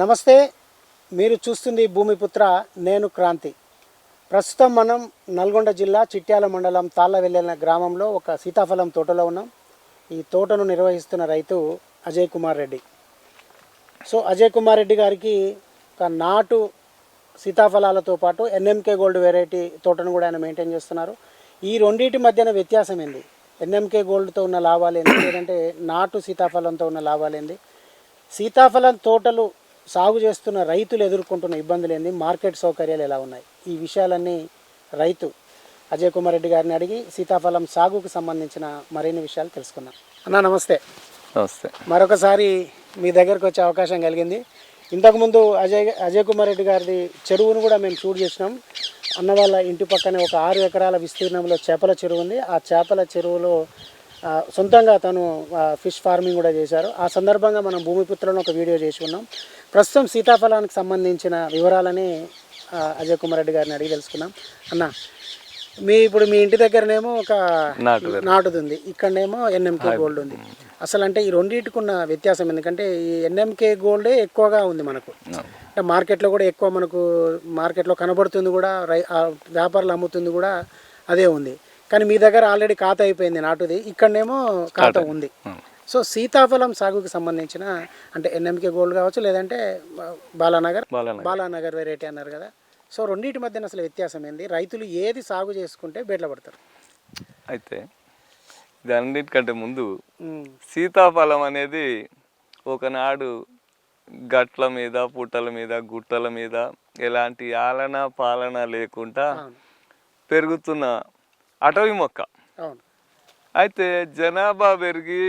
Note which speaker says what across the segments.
Speaker 1: నమస్తే మీరు చూస్తుంది భూమిపుత్ర నేను క్రాంతి. ప్రస్తుతం మనం నల్గొండ జిల్లా చిట్యాల మండలం తాళ్ళవెల్లెల గ్రామంలో ఒక సీతాఫలం తోటలో ఉన్నాం. ఈ తోటను నిర్వహిస్తున్న రైతు అజయ్ కుమార్ రెడ్డి. సో అజయ్ కుమార్ రెడ్డి గారికి ఒక నాటు సీతాఫలాలతో పాటు ఎన్ఎంకే గోల్డ్ వెరైటీ తోటను కూడా ఆయన మెయింటైన్ చేస్తున్నారు. ఈ రెండింటి మధ్యన వ్యత్యాసం ఏంది? ఎన్ఎంకే గోల్డ్తో ఉన్న లాభాలు ఏంది? లేదంటే నాటు సీతాఫలంతో ఉన్న లాభాలు ఏంది? సీతాఫలం తోటలు సాగు చేస్తున్న రైతులు ఎదుర్కొంటున్న ఇబ్బందులు ఏంది? మార్కెట్ సౌకర్యాలు ఎలా ఉన్నాయి? ఈ విషయాలన్నీ రైతు అజయ్ కుమార్ రెడ్డి గారిని అడిగి సీతాఫలం సాగుకు సంబంధించిన మరిన్ని విషయాలు తెలుసుకుందాం. అన్న నమస్తే.
Speaker 2: నమస్తే.
Speaker 1: మరొకసారి మీ దగ్గరకు వచ్చే అవకాశం కలిగింది. ఇంతకుముందు అజయ్ అజయ్ కుమార్ రెడ్డి గారిది చెరువును కూడా మేము షూట్ చేసినాం. అన్న వాళ్ళ ఇంటి పక్కనే ఒక ఆరు ఎకరాల విస్తీర్ణంలో చేపల చెరువు ఉంది. ఆ చేపల చెరువులో సొంతంగా తను ఫిష్ ఫార్మింగ్ కూడా చేశారు. ఆ సందర్భంగా మనం భూమిపుత్రలో ఒక వీడియో చేసి ఉన్నాం. ప్రస్తుతం సీతాఫలానికి సంబంధించిన వివరాలని అజయ్ కుమార్ రెడ్డి గారిని అడిగి తెలుసుకున్నాం. అన్న మీ ఇప్పుడు మీ ఇంటి దగ్గరనేమో ఒక
Speaker 2: నాటు
Speaker 1: నాటుది ఉంది ఇక్కడనేమో ఎన్ఎంకే గోల్డ్ ఉంది. అసలు అంటే ఈ రెండింటికి ఉన్న వ్యత్యాసం ఎందుకంటే ఈ ఎన్ఎంకే గోల్డే ఎక్కువగా ఉంది మనకు. అంటే మార్కెట్లో కూడా ఎక్కువ మనకు మార్కెట్లో కనబడుతుంది కూడా వ్యాపారులు అమ్ముతుంది కూడా అదే ఉంది. కానీ మీ దగ్గర ఆల్రెడీ ఖాతా అయిపోయింది నాటుది. ఇక్కడనేమో ఖాతా ఉంది. సో సీతాఫలం సాగుకి సంబంధించిన అంటే ఎన్ఎంకే గోల్డ్ కావచ్చు లేదంటే బాలానగర్
Speaker 2: బాలానగర్.
Speaker 1: వెరైటీ అన్నారు కదా. సో రెండింటి మధ్యన అసలు వ్యత్యాసం ఏంది? రైతులు ఏది సాగు చేసుకుంటే బేట్ల పడతారు?
Speaker 2: అయితే ఇది అన్నిటికంటే ముందు సీతాఫలం అనేది ఒకనాడు గట్ల మీద పుట్టల మీద గుట్టల మీద ఎలాంటి ఆలన పాలన లేకుండా పెరుగుతున్న అటవీ మొక్క. అయితే జనాభా పెరిగి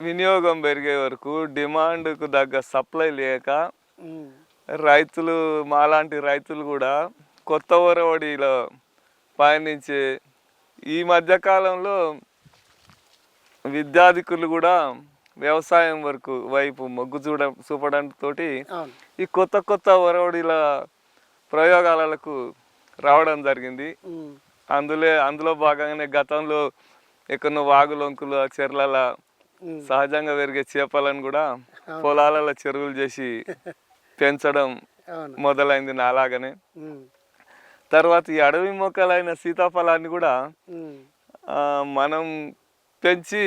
Speaker 2: వినియోగం పెరిగే వరకు డిమాండ్కు తగ్గ సప్లై లేక రైతులు మాలాంటి రైతులు కూడా కొత్త ఒరవడిలో పయనించే ఈ మధ్య కాలంలో విద్యాధికులు కూడా వ్యవసాయం వరకు వైపు మొగ్గు చూడ చూపడంతో ఈ కొత్త కొత్త ఒరవడిల ప్రయోగాలకు రావడం జరిగింది. అందులో అందులో భాగంగానే గతంలో ఎక్కడో వాగులొంకులు చెర్లల సహజంగా పెరిగే చేపలను కూడా పొలాలలో చెరువులు చేసి పెంచడం మొదలైంది నాలాగనే. తర్వాత ఈ అడవి మొక్కలైన సీతాఫలాన్ని కూడా మనం పెంచి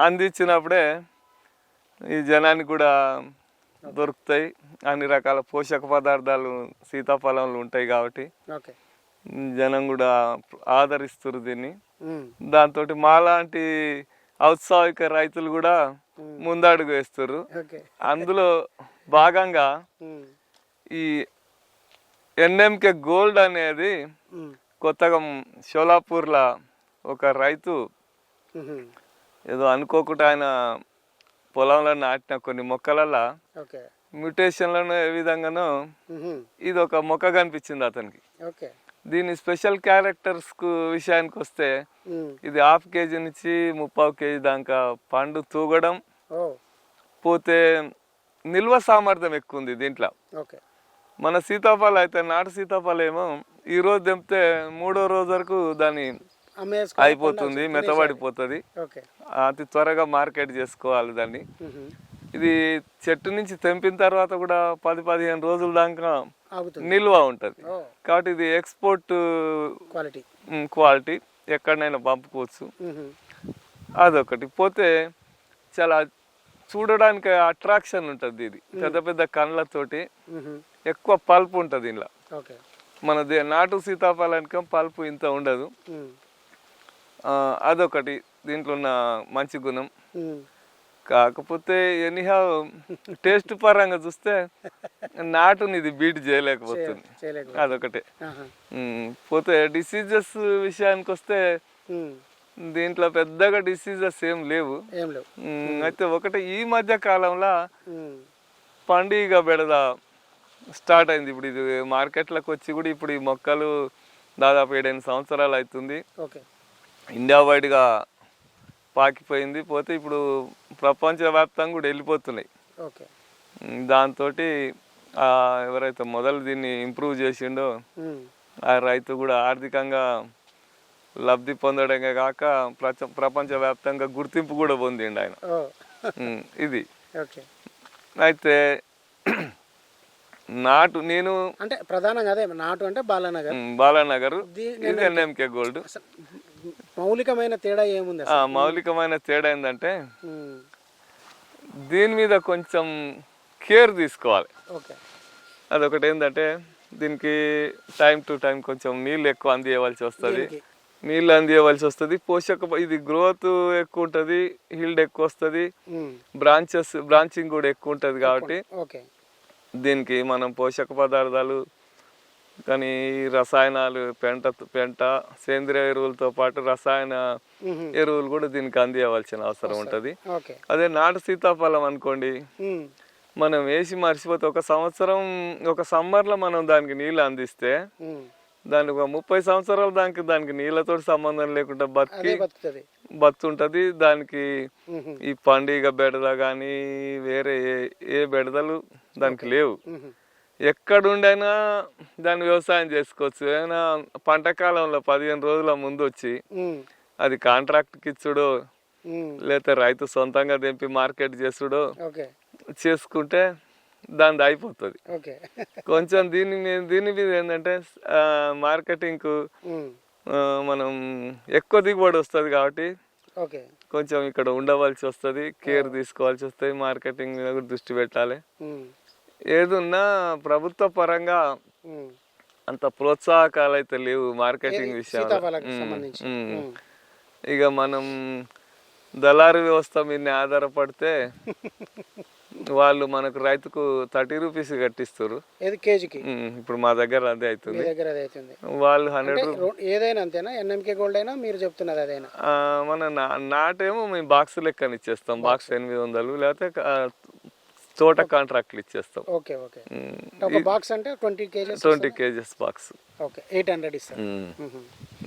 Speaker 2: అందించినప్పుడే ఈ జనానికి కూడా దొరుకుతాయి. అన్ని రకాల పోషక పదార్థాలు సీతాఫలంలో ఉంటాయి కాబట్టి.
Speaker 1: ఓకే.
Speaker 2: జనం కూడా ఆదరిస్తారు దీన్ని. దాంతో మాలాంటి ఔత్సాహిక రైతులు కూడా ముందడుగు వేస్తారు. అందులో భాగంగా ఈ ఎన్ఎంకే గోల్డ్ అనేది కొత్తగా షోలాపూర్లో ఒక రైతు ఏదో అనుకోకుండా ఆయన పొలంలో నాటిన కొన్ని మొక్కలలో మ్యూటేషన్లను ఏ విధంగానో ఇది ఒక మొక్క కనిపించింది అతనికి. దీని స్పెషల్ క్యారెక్టర్స్కు విషయానికి వస్తే ఇది హాఫ్ కేజీ నుంచి ముప్పావు కేజీ దాకా పండు తూగడం పోతే నిల్వ సామర్థ్యం ఎక్కువ ఉంది దీంట్లో. మన సీతాఫలం అయితే నాటు సీతాఫలం ఏమో ఈ రోజు తెంపితే మూడో రోజు వరకు దాని అయిపోతుంది మెత్తబడిపోతుంది.
Speaker 1: ఓకే.
Speaker 2: అతి త్వరగా మార్కెట్ చేసుకోవాలి దాన్ని. ఇది చెట్టు నుంచి తెంపిన తర్వాత కూడా పది పదిహేను రోజుల దాకా నిల్వ ఉంటుంది. కాబట్టి ఇది ఎక్స్పోర్ట్
Speaker 1: క్వాలిటీ
Speaker 2: క్వాలిటీ ఎక్కడైనా పంపుకోవచ్చు. అదొకటి. పోతే చాలా చూడడానికి అట్రాక్షన్ ఉంటుంది ఇది. పెద్ద పెద్ద
Speaker 1: ఉహు,
Speaker 2: ఎక్కువ పల్పు ఉంటుంది ఇంట్లో మన నాటు సీతాఫలానికి పల్పు ఇంత ఉండదు. అదొకటి. దీంట్లో ఉన్న మంచి గుణం. కాకపోతే ఎనీహా టేస్ట్ పరంగా చూస్తే నాటుని ఇది బీట్ చేయలేకపోతుంది.
Speaker 1: చేయలేక
Speaker 2: అదొకటే పోతే డిసీజెస్ విషయానికి వస్తే దీంట్లో పెద్దగా డిసీజెస్ ఏం లేవు. అయితే ఒకటి ఈ మధ్య కాలంలో పండుగ బెడద స్టార్ట్ అయింది. ఇప్పుడు ఇది మార్కెట్లకు వచ్చి కూడా ఇప్పుడు ఈ మొక్కలు దాదాపు ఏడెనిమిది సంవత్సరాలు అవుతుంది. ఇండియా వైడ్గా పాకిపోయింది పోతే ఇప్పుడు ప్రపంచవ్యాప్తంగా కూడా వెళ్ళిపోతున్నాయి.
Speaker 1: ఓకే.
Speaker 2: దాంతో ఎవరైతే మొదలు దీన్ని ఇంప్రూవ్ చేసిండో ఆ రైతు కూడా ఆర్థికంగా లబ్ధి పొందడమే కాక ప్రపంచ ప్రపంచవ్యాప్తంగా గుర్తింపు కూడా పొందిండు ఆయన. ఇది.
Speaker 1: ఓకే.
Speaker 2: అయితే నాటు నేను
Speaker 1: అంటే ప్రధానంగా అదే నాటు అంటే బాలానగర్.
Speaker 2: Balanagar NMK gold.
Speaker 1: మౌలికమైన తేడా ఏముంది
Speaker 2: మౌలికమైన తేడా ఏంటంటే దీని మీద కొంచెం కేర్ తీసుకోవాలి.
Speaker 1: ఓకే.
Speaker 2: అదొకటి ఏంటంటే దీనికి టైం టు టైం కొంచెం నీళ్ళు ఎక్కువ అందియవలసి వస్తుంది. నీళ్ళు అందియవలసి వస్తుంది. పోషక ఇది గ్రోత్ ఎక్కువ ఉంటుంది హీల్డ్ ఎక్కువ వస్తుంది. బ్రాంచెస్ బ్రాంచింగ్ కూడా ఎక్కువ ఉంటుంది కాబట్టి దీనికి మనం పోషక పదార్థాలు కానీ ఈ రసాయనాలు పెంట పెంట సేంద్రియ ఎరువులతో పాటు రసాయన ఎరువులు కూడా దీనికి అందియవలసిన అవసరం ఉంటుంది. అదే నాటు సీతాఫలం అనుకోండి. మనం వేసి మర్చిపోతే ఒక సంవత్సరం ఒక సమ్మర్లో మనం దానికి నీళ్ళు అందిస్తే దానికి ఒక ముప్పై సంవత్సరాలు దానికి దానికి నీళ్ళతో సంబంధం లేకుండా బతికి బతుంటది. దానికి ఈ పండుగ బెడద కానీ వేరే ఏ బెడదలు దానికి లేవు. ఎక్కడుండైనా దాన్ని వ్యవసాయం చేసుకోవచ్చు. ఏమైనా పంట కాలంలో పదిహేను రోజుల ముందు వచ్చి అది కాంట్రాక్ట్కి ఇచ్చుడో లేకపోతే రైతు సొంతంగా తెంపి మార్కెట్ చేసుడో చేసుకుంటే దాని అయిపోతుంది కొంచెం దీని మీద దీని మీద ఏంటంటే మార్కెటింగ్కు మనం ఎక్కువ దిగుబడి వస్తుంది కాబట్టి కొంచెం ఇక్కడ ఉండవలసి వస్తుంది కేర్ తీసుకోవాల్సి వస్తుంది మార్కెటింగ్ మీద కూడా దృష్టి పెట్టాలి. ఏదున్నా ప్రభుత్వ పరంగా. అంత ప్రోత్సాహకాలు అయితే లేవు మార్కెటింగ్ విషయంలో. ఇక మనం దళారు వ్యవస్థ మీద ఆధారపడితే వాళ్ళు మనకు రైతుకు థర్టీ రూపీస్ కట్టిస్తారు
Speaker 1: కేజీకి?
Speaker 2: ఇప్పుడు మా దగ్గర అదే అవుతుంది.
Speaker 1: దగ్గర అది అవుతుంది.
Speaker 2: వాళ్ళు హండ్రెడ్
Speaker 1: ఏదైనా అంతేనా? ఎన్ఎంకే గోల్డ్ అయినా మీరు చెప్తున్నది అదైనా?
Speaker 2: మన నాటేమో మేము బాక్స్ లెక్కన ఇచ్చేస్తాం బాక్స్ ఎనిమిది వందలు లేకపోతే తోట కాంట్రాక్ట్లు ఇచ్చేస్తాం.
Speaker 1: Okay okay. ఒక బాక్స్ అంటే twenty kgs
Speaker 2: twenty kgs box
Speaker 1: okay eight hundred ఇస్తారు. మ్మ్.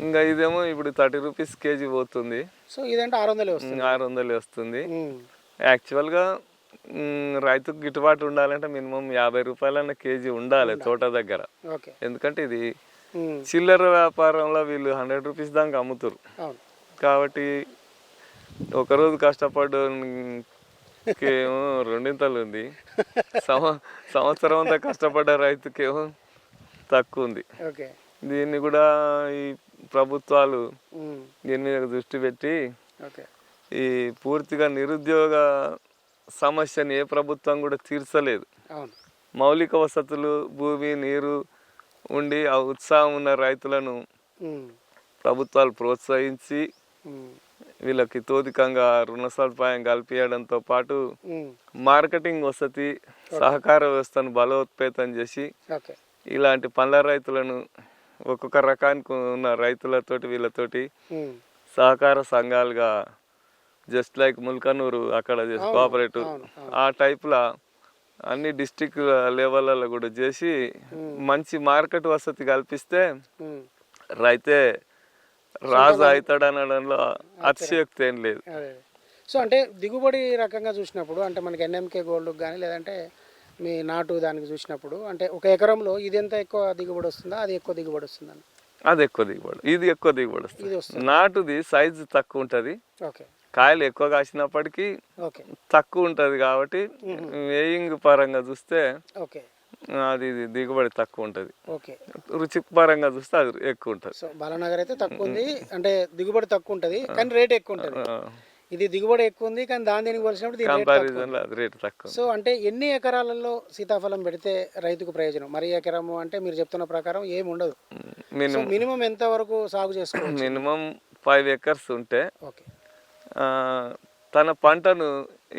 Speaker 2: ఇంకా ఇదేమో ఇప్పుడు థర్టీ రూపీస్ కేజీ పోతుంది.
Speaker 1: సో ఇదంటే ఆరు వందలే వస్తుంది.
Speaker 2: ఆరు వందలు వస్తుంది. యాక్చువల్గా రైతుకు గిట్టుబాటు ఉండాలంటే మినిమం యాభై రూపాయలన్న కేజీ ఉండాలి తోట దగ్గర. ఎందుకంటే ఇది. చిల్లర వ్యాపారంలో వీళ్ళు హండ్రెడ్ రూపీస్ దాకా అమ్ముతారు కాబట్టి ఒకరోజు కష్టపడ్డ ఏమో రెండింతలు ఉంది సంవ సంవత్సరం అంతా కష్టపడ్డ రైతుకేమో తక్కువ ఉంది దీన్ని కూడా ఈ ప్రభుత్వాలు. దీని మీద దృష్టి పెట్టి ఈ పూర్తిగా నిరుద్యోగ సమస్యని ఏ ప్రభుత్వం కూడా తీర్చలేదు మౌలిక వసతులు భూమి నీరు ఉండి ఆ ఉత్సాహం ఉన్న రైతులను. ప్రభుత్వాలు ప్రోత్సహించి. వీళ్ళకి తోదికంగా రుణ సదుపాయం కల్పించడంతో పాటు. మార్కెటింగ్ వసతి సహకార వ్యవస్థను బలోపేతం చేసి ఇలాంటి పండ్ల రైతులను ఒక్కొక్క రకానికి ఉన్న రైతులతోటి వీళ్ళతోటి. సహకార సంఘాలుగా జస్ట్ లైక్ ముల్కనూరు అక్కడ కోఆపరేటివ్ ఆ టైప్లో అన్ని డిస్టిక్ లెవెల్లో కూడా చేసి మంచి మార్కెట్ వసతి కల్పిస్తే. రైతే రాజు అవుతాడు అనడంలో అతిశయోక్తి ఏం లేదు.
Speaker 1: సో అంటే దిగుబడి రకంగా చూసినప్పుడు అంటే మనకి ఎన్ఎంకే గోల్డ్ కానీ లేదంటే మీ నాటు దానికి చూసినప్పుడు అంటే ఒక ఎకరంలో ఇది ఎంత ఎక్కువ దిగుబడి వస్తుందా అది ఎక్కువ దిగుబడి వస్తుందని?
Speaker 2: అది ఎక్కువ దిగుబడి ఇది ఎక్కువ దిగుబడి వస్తుంది. నాటుది సైజు తక్కువ ఉంటుంది.
Speaker 1: ఓకే.
Speaker 2: కాయలు ఎక్కువ కాసినప్పటికీ
Speaker 1: ఓకే.
Speaker 2: తక్కువ ఉంటుంది కాబట్టి వేయింగ్ పరంగా చూస్తే
Speaker 1: ఓకే.
Speaker 2: అది ఇది దిగుబడి తక్కువ ఉంటుంది
Speaker 1: ఓకే.
Speaker 2: రుచి పరంగా చూస్తే అది ఎక్కువ ఉంటుంది
Speaker 1: సో బాలానగర్ అయితే తక్కువ ఉంది అంటే దిగుబడి తక్కువ ఉంటుంది కానీ రేట్ ఎక్కువ ఉంటుంది ఇది దిగుబడి ఎక్కువ ఉంది కానీ దాని దీనికి పోల్చినప్పుడు దీని రేట్ తక్కువ. సో అంటే ఎన్ని ఎకరాలలో సీతాఫలం పెడితే రైతుకు ప్రయోజనం? మరి ఎకరము అంటే మీరు చెప్తున్న ప్రకారం ఏమి ఉండదు.
Speaker 2: మినిమం
Speaker 1: ఎంత వరకు సాగు చేసుకోవచ్చు?
Speaker 2: మినిమం ఫైవ్ ఎకర్స్ ఉంటే
Speaker 1: ఓకే.
Speaker 2: తన పంటను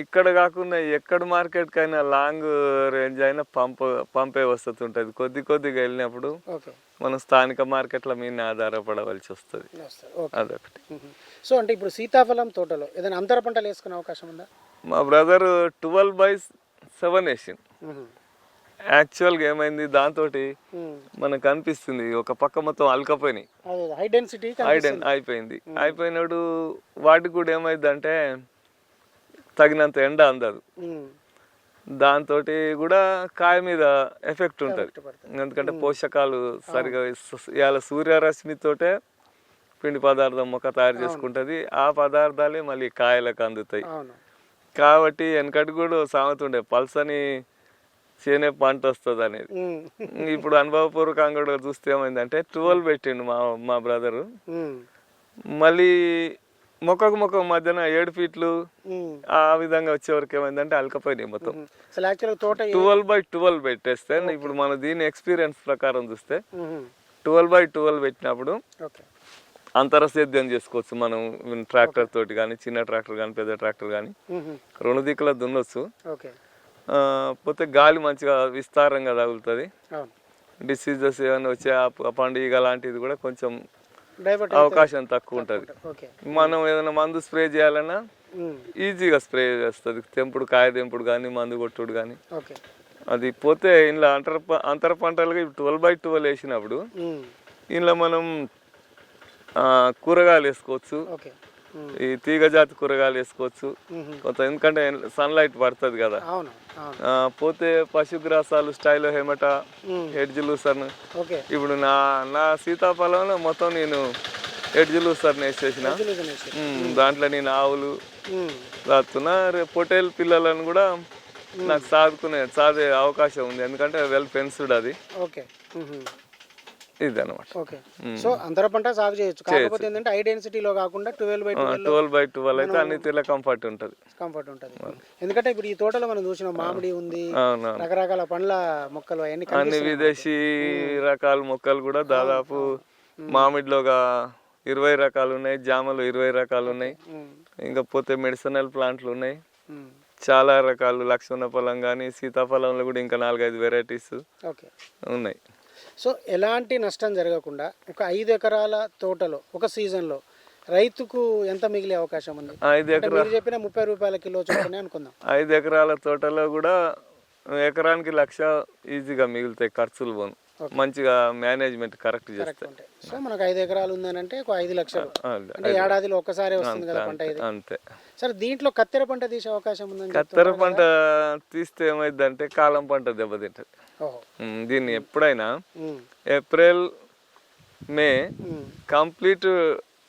Speaker 2: ఇక్కడ కాకుండా ఎక్కడ మార్కెట్కైనా లాంగ్ రేంజ్ అయినా పంప పంపే వసతి ఉంటుంది. కొద్ది కొద్దిగా వెళ్ళినప్పుడు మనం స్థానిక మార్కెట్ల మీద ఆధారపడవలసి వస్తుంది. అదొకటి.
Speaker 1: సో అంటే ఇప్పుడు సీతాఫలం తోటలో ఏదైనా అంతర పంటలు వేసుకునే అవకాశం ఉందా?
Speaker 2: మా బ్రదర్ ట్వెల్వ్ బై సెవెన్ వేసింది. యాక్చువల్గా ఏమైంది? దాంతో. మనకు అనిపిస్తుంది ఒక పక్క మొత్తం అలకపోయినాయి.
Speaker 1: హై డెన్సిటీ
Speaker 2: అయిపోయింది. అయిపోయినప్పుడు వాటికి కూడా ఏమైందంటే తగినంత ఎండ అందదు. దాంతో కూడా కాయ మీద ఎఫెక్ట్ ఉంటుంది. ఎందుకంటే పోషకాలు సరిగా ఇవాళ సూర్యరశ్మితోటే పిండి పదార్థం మొక్క తయారు చేసుకుంటది. ఆ పదార్థాలే మళ్ళీ కాయలకు అందుతాయి. కాబట్టి వెనకటి కూడా సామెత ఉండే పల్సని చేనే పంట వస్తుంది అనేది ఇప్పుడు అనుభవపూర్వకంగా చూస్తే ఏమైందంటే ట్వెల్వ్ పెట్టిండు మా మా బ్రదరు. మళ్ళీ మొక్కకు మొక్క మధ్యన ఏడు ఫీట్లు ఆ విధంగా వచ్చే వరకు ఏమైందంటే అలకపోయినాయి మొత్తం. ట్వెల్వ్ బై ట్వెల్వ్ పెట్టేస్తే ఇప్పుడు మన దీని ఎక్స్పీరియన్స్ ప్రకారం చూస్తే ట్వెల్వ్ బై ట్వెల్వ్ పెట్టినప్పుడు అంతర సేద్యం చేసుకోవచ్చు మనం ట్రాక్టర్ తోటి కానీ చిన్న ట్రాక్టర్ కానీ పెద్ద ట్రాక్టర్ కానీ రెండు దిక్కుల దున్నొచ్చు. పోతే గాలి మంచిగా విస్తారంగా తగులుతుంది. డిసీజెస్ ఏమైనా వచ్చే పండుగ లాంటిది కూడా కొంచెం అవకాశం తక్కువ ఉంటుంది. మనం ఏదైనా మందు స్ప్రే చేయాలన్నా
Speaker 1: ఉమ్,
Speaker 2: ఈజీగా స్ప్రే చేస్తుంది. తెంపుడు కాయ తెంపుడు కానీ మందు కొట్టుడు కానీ అది పోతే ఇంట్లో అంతర అంతర పంటలుగా ట్వెల్వ్ బై ట్వెల్వ్ వేసినప్పుడు
Speaker 1: ఉమ్,
Speaker 2: ఇంట్లో మనం కూరగాయలు వేసుకోవచ్చు. ఈ తీగ జాతి కూరగాయలు వేసుకోవచ్చు. కొంత ఎందుకంటే సన్లైట్ పడుతుంది కదా. పోతే పశుగ్రాసాలు stylo hamata
Speaker 1: um,
Speaker 2: hedge lucerne
Speaker 1: okay.
Speaker 2: ఇప్పుడు నా నా సీతాఫలంలో మొత్తం నేను హెడ్జ్ లూసర్ని వేసేసిన. దాంట్లో నేను ఆవులు రాస్తున్నా రేపు పొటేల్ పిల్లలను కూడా నాకు సాదుకునే సాదే అవకాశం ఉంది. ఎందుకంటే వెల్ ఫెన్స్డ్ అది.
Speaker 1: ఓకే.
Speaker 2: ఇది అనమాట
Speaker 1: ఓకే సో అంతర పంట సాగు చేయొచ్చు. కాకపోతే ఏంటంటే హై డెన్సిటీలో కాకుండా twelve by twelve
Speaker 2: by twelve అయితే అన్ని తీర్ల కంఫర్ట్ ఉంటుంది.
Speaker 1: కంఫర్ట్ ఉంటుంది. ఎందుకంటే ఇప్పుడు ఈ తోటలో మనం చూసిన మామిడి ఉంది రకరకాల పండ్ల మొక్కలు అవన్నీ
Speaker 2: అన్ని. విదేశీ రకాల మొక్కలు కూడా దాదాపు మామిడిలో ఒక ఇరవై రకాలు ఉన్నాయి జామలు ఇరవై రకాలు ఉన్నాయి. ఇంకా పోతే మెడిసినల్ ప్లాంట్లు ఉన్నాయి. చాలా రకాలు లక్ష్మణ ఫలం కానీ సీతాఫలంలో కూడా ఇంకా నాలుగైదు వెరైటీస్ ఉన్నాయి.
Speaker 1: సో ఎలాంటి నష్టం జరగకుండా ఒక ఐదు ఎకరాల తోటలో ఒక సీజన్లో రైతుకు ఎంత మిగిలే అవకాశం ఉంది?
Speaker 2: ఐదు
Speaker 1: అంటే
Speaker 2: ఎకరా
Speaker 1: మీరు చెప్పిన ముప్పై రూపాయల కిలో చొప్పునే అనుకుందాం.
Speaker 2: ఐదు ఎకరాల తోటలో కూడా ఎకరానికి లక్ష ఈజీగా మిగులుతాయి ఖర్చులు పోను. మంచిగా మేనేజ్మెంట్ కరెక్ట్ చేస్తే.
Speaker 1: ఉంటాయి సో మనకు ఐదు ఎకరాలు ఉందనంటే ఒక ఐదు లక్షలు. అంటే ఏడాదిలో ఒక్కసారి వస్తుంది కదా పంట ఇది.
Speaker 2: అంతే.
Speaker 1: సరే దీంట్లో కత్తెర పంట తీసే అవకాశం ఉందని
Speaker 2: కత్తెర పంట తీస్తే ఏమైందంటే కాలం పంట దెబ్బతింటది దీన్ని ఎప్పుడైనా ఏప్రిల్ మే కంప్లీట్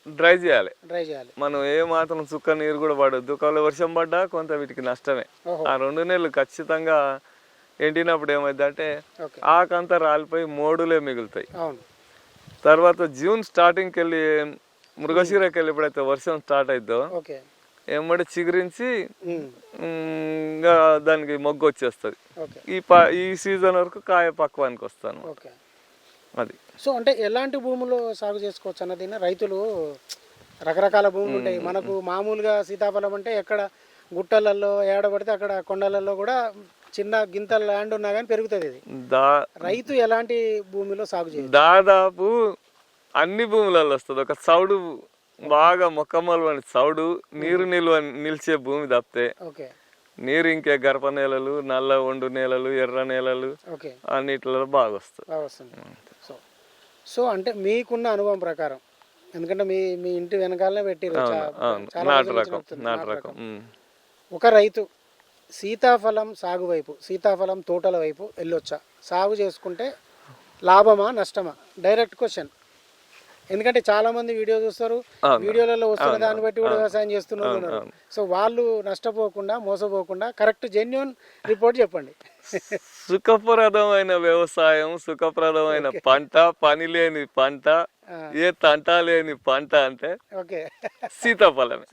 Speaker 2: డ్రై చేయాలి.
Speaker 1: డ్రై చేయాలి.
Speaker 2: మనం ఏ మాత్రం చుక్క నీరు కూడా పడద్దు. ఒకవేళ వర్షం పడ్డా కొంత వీటికి నష్టమే. ఆ రెండు నెలలు ఖచ్చితంగా ఎండినప్పుడు ఏమైందంటే
Speaker 1: ఓకే.
Speaker 2: ఆకంతా రాలిపోయి మోడులే మిగులుతాయి. తర్వాత జూన్ స్టార్టింగ్కి వెళ్ళి మృగశిరకి వెళ్ళి ఎప్పుడైతే వర్షం స్టార్ట్ అయిద్దో ఎమ్మడి చిగురించి ఇంకా దానికి మొగ్గు వచ్చేస్తుంది. ఈ ప ఈ సీజన్ వరకు కాయ పక్వానికి వస్తాను. అది.
Speaker 1: సో అంటే ఎలాంటి భూములు సాగు చేసుకోవచ్చు అన్నది రైతులు రకరకాల భూములు ఉంటాయి. మనకు మామూలుగా సీతాఫలం అంటే ఎక్కడ గుట్టలలో ఏడబడితే అక్కడ కొండలలో కూడా చిన్న గింత ల్యాండ్ ఉన్నా కానీ పెరుగుతుంది ఇది.
Speaker 2: దా
Speaker 1: రైతు ఎలాంటి భూమిలో సాగు చేయదు?
Speaker 2: దాదాపు అన్ని భూములలో వస్తుంది. ఒక సౌడు బాగా మొక్కమ్మలు అని సౌడు నీరు నిల్వ నిలిచే భూమి తప్పితే
Speaker 1: ఓకే.
Speaker 2: నీరు ఇంకే గర్భ నేలలు నల్ల ఒండు నేలలు ఎర్ర నేలలు
Speaker 1: ఓకే.
Speaker 2: అన్నిటిలో బాగా వస్తుంది.
Speaker 1: బాగా వస్తుంది. సో సో అంటే మీకున్న అనుభవం ప్రకారం ఎందుకంటే మీ మీ ఇంటి వెనకాలనే
Speaker 2: అవును
Speaker 1: చాలా
Speaker 2: నాటు రకం. నాటు రకం. ఉమ్.
Speaker 1: ఒక రైతు సీతాఫలం సాగు వైపు సీతాఫలం తోటల వైపు వెళ్ళొచ్చా? సాగు చేసుకుంటే లాభమా నష్టమా? డైరెక్ట్ క్వశ్చన్ ఎందుకంటే చాలా మంది వీడియో చూస్తారు. వీడియోలలో వస్తున్న దాన్ని బట్టి కూడా వ్యవసాయం చేస్తున్నారు సో వాళ్ళు నష్టపోకుండా మోసపోకుండా కరెక్ట్ జెన్యున్ రిపోర్ట్ చెప్పండి.
Speaker 2: సుఖప్రదమైన వ్యవసాయం సుఖప్రదమైన పంట పని లేని పంట ఏ తంట లేని పంట అంటే
Speaker 1: ఓకే.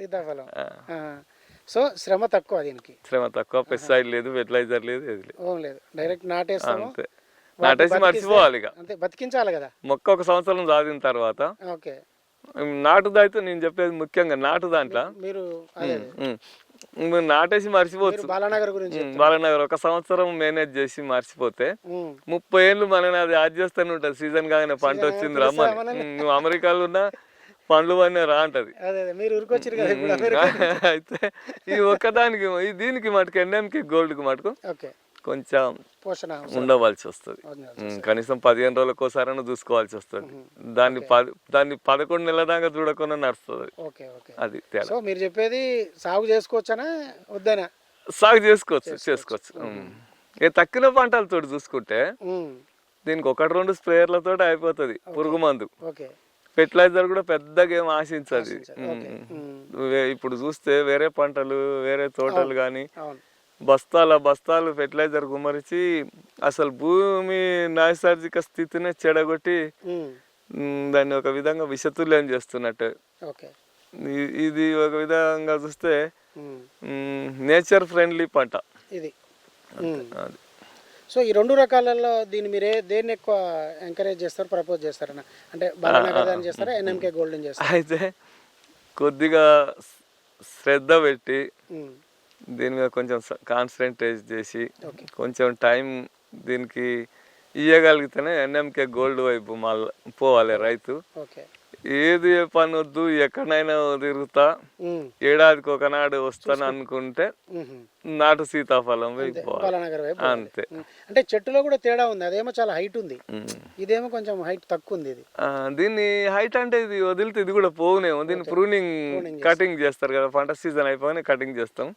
Speaker 1: సీతాఫలం.
Speaker 2: ఆ.
Speaker 1: సో శ్రమ తక్కువ దీనికి.
Speaker 2: శ్రమ తక్కువ పెస్టిసైడ్ లేదు ఫెర్టిలైజర్ లేదు ఏది లేదు.
Speaker 1: ఓం లేదు. డైరెక్ట్ నాటేస్తాము.
Speaker 2: అంతే. నాటేసి మర్చిపోవాలి ఇక.
Speaker 1: అంతే బతికించాలి కదా.
Speaker 2: మొక్క ఒక సంవత్సరం సాదిన తర్వాత
Speaker 1: ఓకే.
Speaker 2: నాటుదైతే నేను చెప్పేది ముఖ్యంగా నాటు దాంట్లో
Speaker 1: మీరు అదే.
Speaker 2: ఉమ్, నాటేసి మర్చిపోవచ్చు.
Speaker 1: బాలానగర్ గురించి
Speaker 2: వాళ్ళని ఒక సంవత్సరం మేనేజ్ చేసి మర్చిపోతే
Speaker 1: ఉమ్.
Speaker 2: ముప్పై ఏళ్ళు మనని అది యాడ్ చేస్తూనే ఉంటుంది. సీజన్ కాగానే పంట వచ్చింది రమ్మని. ఉమ్, నువ్వు అమెరికాలో ఉన్న పండ్లు అన్నీ రా అంటది. అయితే ఈ ఒక్కదానికి దీనికి మటుకు ఎన్ఎంకి గోల్డ్కి మటుకు కొంచెం
Speaker 1: పోషణ
Speaker 2: ఉండవలసి వస్తుంది. కనీసం పదిహేను రోజులకు ఒకసారైనా చూసుకోవాల్సి వస్తుంది. దాన్ని దాన్ని పదకొండు నెలల దాకా చూడకుండా నడుస్తుంది. అది తేడా.
Speaker 1: సో మీరు చెప్పేది సాగు చేసుకోవచ్చనా వద్దనా?
Speaker 2: సాగు చేసుకోవచ్చు చేసుకోవచ్చు. ఇక తక్కిన పంటలతో చూసుకుంటే. దీనికి ఒకటి రెండు స్ప్రేయర్లతో అయిపోతుంది పురుగు మందు.
Speaker 1: ఓకే.
Speaker 2: ఫెర్టిలైజర్ కూడా పెద్దగా ఏం ఆశించదు ఇప్పుడు చూస్తే వేరే పంటలు వేరే తోటలు కానీ బస్తాల బస్తాలు ఫెర్టిలైజర్ గుమ్మరించి అసలు భూమి నైసర్గిక స్థితిని చెడగొట్టి దాన్ని ఒక విధంగా విషతుల్యం చేస్తున్నట్టు. ఇది ఒక విధంగా చూస్తే. నేచర్ ఫ్రెండ్లీ పంట.
Speaker 1: ఇది.
Speaker 2: అది.
Speaker 1: సో ఈ రెండు రకాలలో దీన్ని మీరే దేన్ని ఎక్కువ ఎంకరేజ్ చేస్తారు ప్రపోజ్ చేస్తారన్న? అంటే బాలనగర్ చేస్తారా ఎన్ఎంకే గోల్డెన్ చేస్తారా?
Speaker 2: అయితే కొద్దిగా శ్రద్ధ పెట్టి. దీని మీద కొంచెం కాన్సన్ట్రేట్ చేసి కొంచెం టైం దీనికి ఇయ్యగలిగితేనే ఎన్ఎంకే గోల్డ్ వైపు మళ్ళీ పోవాలి రైతు.
Speaker 1: ఓకే.
Speaker 2: ఏది ఏ పని వద్దు ఎక్కడైనా తిరుగుతా. ఏడాదికి ఒకనాడు వస్తాను అనుకుంటే. నాటు సీతాఫలం అంతే.
Speaker 1: అంటే చెట్టులో కూడా తేడా ఉంది అదేమో చాలా హైట్ ఉంది. ఇదేమో కొంచెం హైట్ తక్కువ ఉంది ఇది.
Speaker 2: దీన్ని హైట్ అంటే ఇది వదిలితే ఇది కూడా పోవునేమో. దీన్ని ప్రూనింగ్ కటింగ్ చేస్తారు కదా పంట సీజన్ అయిపోగానే కటింగ్ చేస్తాం.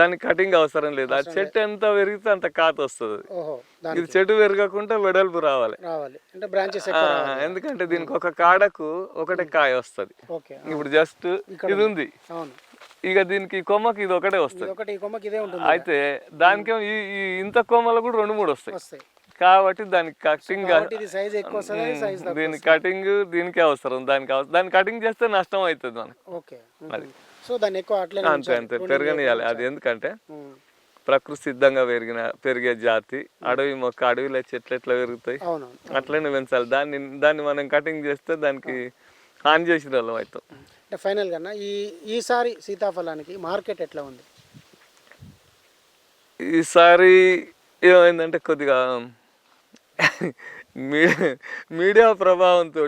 Speaker 2: దానికి కటింగ్ అవసరం లేదు. ఆ చెట్టు ఎంత పెరిగితే అంత కాత వస్తుంది. ఇది చెట్టు పెరగకుండా వెడల్పు రావాలి. ఎందుకంటే దీనికి ఒక కాడకు ఒకటే కాయ వస్తుంది. ఇప్పుడు జస్ట్ ఇది ఉంది. ఇక దీనికి కొమ్మకి ఇది ఒకటే వస్తుంది. అయితే ఈ ఇంత కొమ్మలు కూడా రెండు మూడు వస్తాయి. కాబట్టి దానికి కటింగ్ దీని కటింగ్ దీనికే అవసరం. దానికి అవసరం దాన్ని కటింగ్ చేస్తే నష్టం అవుతుంది మనకు.
Speaker 1: సో దాన్ని ఎక్కువ
Speaker 2: అంతే అంతే. పెరగనియాలి. అది ఎందుకంటే. ప్రకృతి సిద్ధంగా పెరిగిన పెరిగే జాతి. అడవి మొక్క అడవిలో చెట్లు ఎట్లా పెరుగుతాయి? అట్లనే పెంచాలి. దాన్ని దాన్ని మనం కటింగ్ చేస్తే దానికి హాని చేసిన వాళ్ళం అవుతాం
Speaker 1: అంటే ఫైనల్గా ఈ ఈసారి సీతాఫలానికి మార్కెట్ ఎట్లా ఉంది?
Speaker 2: ఈసారి ఏమైందంటే కొద్దిగా మీడియా ప్రభావంతో.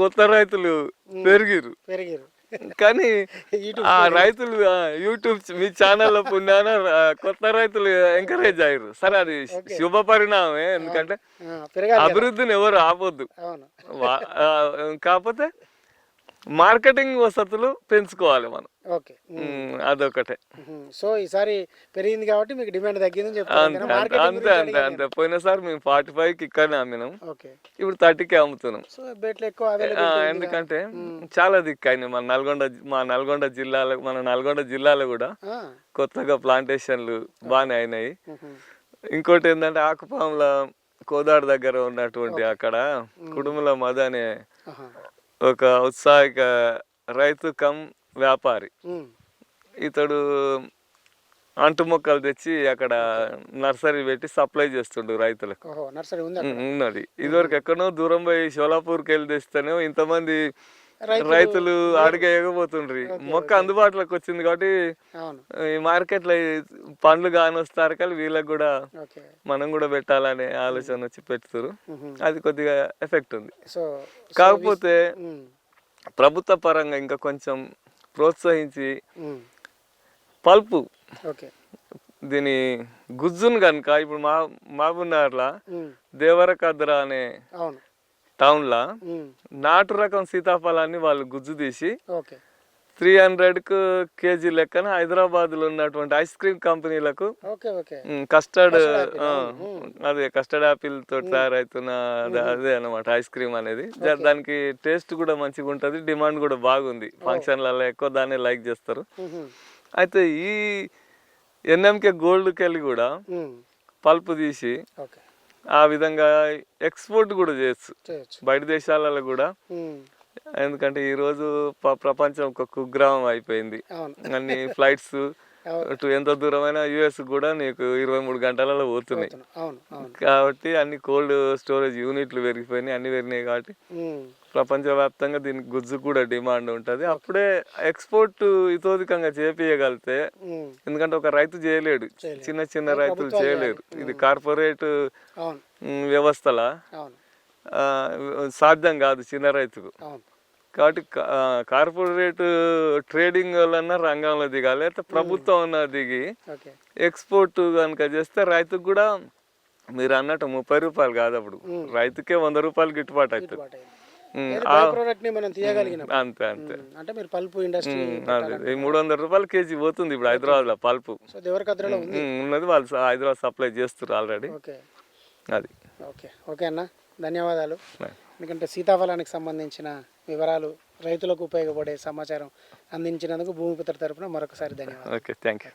Speaker 2: కొత్త రైతులు పెరిగిరు
Speaker 1: పెరిగారు
Speaker 2: కానీ ఆ రైతులు యూట్యూబ్ మీ ఛానల్ పుణ్యాన కొత్త రైతులు ఎంకరేజ్ అయ్యారు. సరే అది శుభ పరిణామమే. ఎందుకంటే. అభివృద్ధిని ఎవరు ఆపొద్దు. కాకపోతే మార్కెటింగ్ వసతులు పెంచుకోవాలి మనం.
Speaker 1: ఓకే.
Speaker 2: అదొకటే.
Speaker 1: సో ఈసారి పెరిగింది కాబట్టి మీకు డిమాండ్ తగ్గిందని చెప్తారు
Speaker 2: అంతే అంతే అంతే పోయినసారి మేము ఫార్టీ ఫైవ్కి ఇక్కడనే అమ్మినాం.
Speaker 1: ఓకే.
Speaker 2: ఇప్పుడు థర్టీకే అమ్ముతున్నాం.
Speaker 1: సో బేట్లు ఎక్కువ
Speaker 2: ఎందుకంటే చాలా దిక్కైనాయి మన నల్గొండ మా నల్గొండ జిల్లాలో మన నల్గొండ జిల్లాలో కూడా కొత్తగా ప్లాంటేషన్లు బాగానే అయినాయి. ఇంకోటి ఏంటంటే ఆకుపాముల కోదాడ దగ్గర ఉన్నటువంటి అక్కడ కుటుంబల మద అనే ఒక ఉత్సాహిక రైతు కమ్ వ్యాపారి. ఇతడు అంటు మొక్కలు తెచ్చి అక్కడ నర్సరీ పెట్టి సప్లై చేస్తుండు రైతులకు.
Speaker 1: నర్సరీ
Speaker 2: ఉన్నది. ఇదివరకు ఎక్కడో దూరం పోయి షోలాపూర్కి వెళ్ళి తెస్తేనే ఇంతమంది
Speaker 1: రైతులు-
Speaker 2: అడిగే ఎగబోతుండ్రి. మొక్క అందుబాటులోకి వచ్చింది కాబట్టి ఈ మార్కెట్లో ఈ పండ్లు కాని వస్తారు కానీ వీళ్ళకి కూడా మనం కూడా పెట్టాలనే ఆలోచన వచ్చి పెడుతురు. అది కొద్దిగా ఎఫెక్ట్ ఉంది. కాకపోతే ప్రభుత్వ పరంగా ఇంకా కొంచెం ప్రోత్సహించి పల్పు దీని గుజ్జును కనుక ఇప్పుడు మా మహబూబ్నగర్లా
Speaker 1: ఉమ్,
Speaker 2: దేవరకద్ర అనే టౌన్లా
Speaker 1: ఉమ్,
Speaker 2: నాటు రకం సీతాఫలాన్ని వాళ్ళు గుజ్జు తీసి త్రీ హండ్రెడ్కు కేజీ లెక్కన హైదరాబాద్లో ఉన్నటువంటి ఐస్ క్రీమ్ కంపెనీలకు కస్టర్డ్ అదే కస్టర్డ్ యాపిల్తో తయారైతున్న అదే- అన్నమాట ఐస్ క్రీమ్ అనేది. దానికి టేస్ట్ కూడా మంచిగా ఉంటది డిమాండ్ కూడా బాగుంది. ఫంక్షన్లలో ఎక్కువ దాన్ని లైక్ చేస్తారు. అయితే ఈ ఎన్ఎంకే గోల్డ్కి వెళ్ళి కూడా పల్పు తీసి ఆ విధంగా ఎక్స్పోర్ట్ కూడా చేయొచ్చు. బయట దేశాలలో కూడా. ఎందుకంటే ఈ రోజు ప్రపంచం ఒక కుగ్రామం అయిపోయింది. అన్ని ఫ్లైట్స్ అటు ఎంత దూరమైనా యుఎస్ కూడా నీకు ఇరవై మూడు గంటలలో పోతున్నాయి. కాబట్టి అన్ని కోల్డ్ స్టోరేజ్ యూనిట్లు పెరిగిపోయినాయి అన్ని పెరిగినాయి కాబట్టి ప్రపంచవ్యాప్తంగా దీనికి గుజ్జు కూడా డిమాండ్ ఉంటది. అప్పుడే ఎక్స్పోర్ట్ ఇతోధికంగా చేపియగలితే ఎందుకంటే ఒక రైతు చేయలేడు. చిన్న చిన్న రైతులు చేయలేరు. ఇది కార్పొరేట్ వ్యవస్థల. సాధ్యం కాదు చిన్న రైతుకు. కాబట్టి కార్పొరేట్ ట్రేడింగ్ వాళ్ళన్నా రంగంలో దిగాలి అయితే ప్రభుత్వం అన్న దిగి ఎక్స్పోర్ట్ కనుక చేస్తే రైతుకు కూడా మీరు అన్నట్టు ముప్పై రూపాయలు కాదు అప్పుడు. రైతుకే వంద రూపాయలు గిట్టుబాటు అవుతుంది. అంతే అంతే.
Speaker 1: అంటే మీరు పల్పు ఇండస్ట్రీ
Speaker 2: అదే ఈ మూడు వందల రూపాయలు కేజీ పోతుంది ఇప్పుడు హైదరాబాద్లో పల్పు. ఉన్నది వాళ్ళు హైదరాబాద్ సప్లై చేస్తారు ఆల్రెడీ. అది.
Speaker 1: ఓకే. ఓకే అన్న. ధన్యవాదాలు. ఎందుకంటే సీతాఫలానికి సంబంధించిన వివరాలు రైతులకు ఉపయోగపడే సమాచారం అందించినందుకు భూమిపుత్ర తరపున మరొకసారి ధన్యవాదాలు.
Speaker 2: Okay thank you